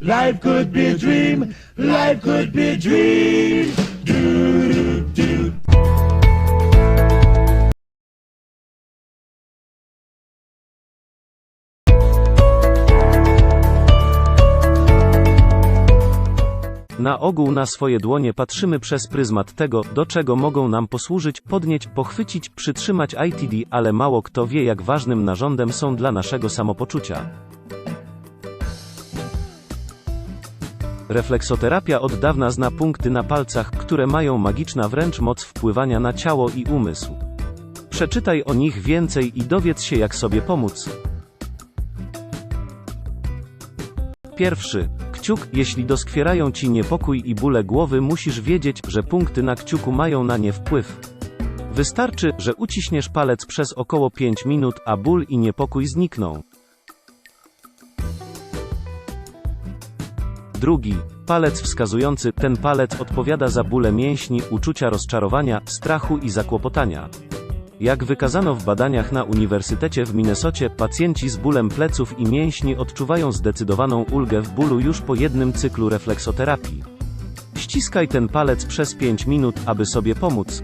Life could be a dream. Life could be a dream. Do, do, do. Na ogół na swoje dłonie patrzymy przez pryzmat tego, do czego mogą nam posłużyć, podnieść, pochwycić, przytrzymać ITD, ale mało kto wie jak ważnym narządem są dla naszego samopoczucia. Refleksoterapia od dawna zna punkty na palcach, które mają magiczna wręcz moc wpływania na ciało i umysł. Przeczytaj o nich więcej i dowiedz się jak sobie pomóc. Pierwszy. Kciuk, jeśli doskwierają ci niepokój i bóle głowy, musisz wiedzieć, że punkty na kciuku mają na nie wpływ. Wystarczy, że uciśniesz palec przez około 5 minut, a ból i niepokój znikną. Drugi. Palec wskazujący, ten palec odpowiada za bóle mięśni, uczucia rozczarowania, strachu i zakłopotania. Jak wykazano w badaniach na Uniwersytecie w Minnesocie, pacjenci z bólem pleców i mięśni odczuwają zdecydowaną ulgę w bólu już po jednym cyklu refleksoterapii. Ściskaj ten palec przez 5 minut, aby sobie pomóc.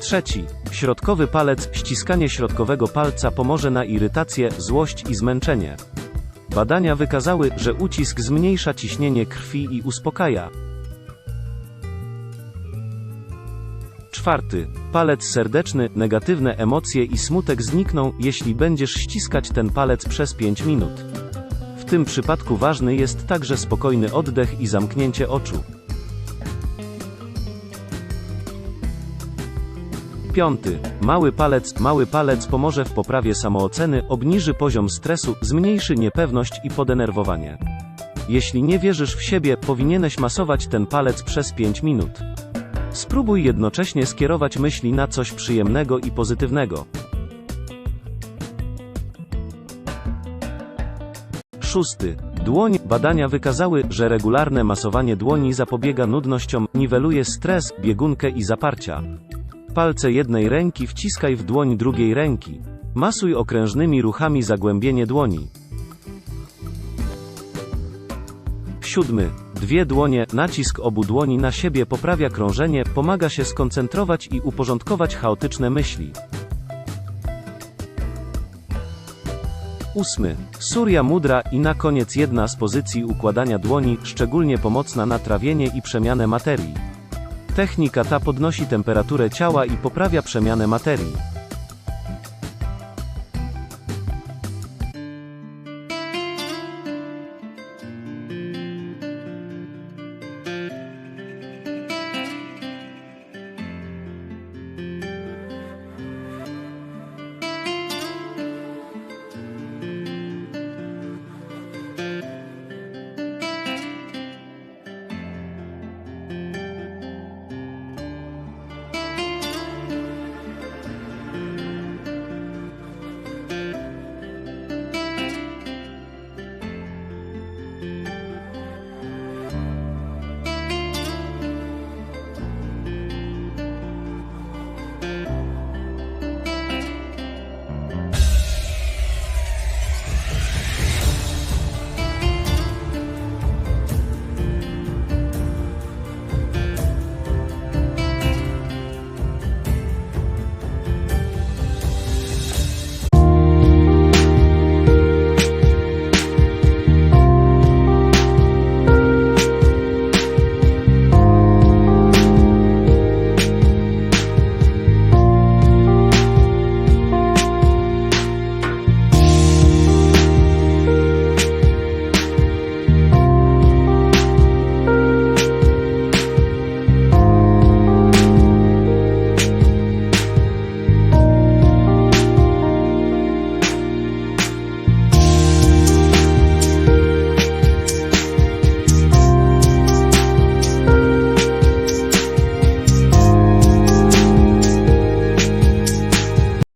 Trzeci. Środkowy palec. Ściskanie środkowego palca pomoże na irytację, złość i zmęczenie. Badania wykazały, że ucisk zmniejsza ciśnienie krwi i uspokaja. Czwarty. Palec serdeczny, negatywne emocje i smutek znikną, jeśli będziesz ściskać ten palec przez 5 minut. W tym przypadku ważny jest także spokojny oddech i zamknięcie oczu. Piąty. Mały palec. Mały palec pomoże w poprawie samooceny, obniży poziom stresu, zmniejszy niepewność i podenerwowanie. Jeśli nie wierzysz w siebie, powinieneś masować ten palec przez 5 minut. Spróbuj jednocześnie skierować myśli na coś przyjemnego i pozytywnego. Szósty. Dłoń. Badania wykazały, że regularne masowanie dłoni zapobiega nudnościom, niweluje stres, biegunkę i zaparcia. Palce jednej ręki wciskaj w dłoń drugiej ręki. Masuj okrężnymi ruchami zagłębienie dłoni. Siódmy. Dwie dłonie, nacisk obu dłoni na siebie poprawia krążenie, pomaga się skoncentrować i uporządkować chaotyczne myśli. Ósmy. Surya Mudra i na koniec jedna z pozycji układania dłoni, szczególnie pomocna na trawienie i przemianę materii. Technika ta podnosi temperaturę ciała i poprawia przemianę materii.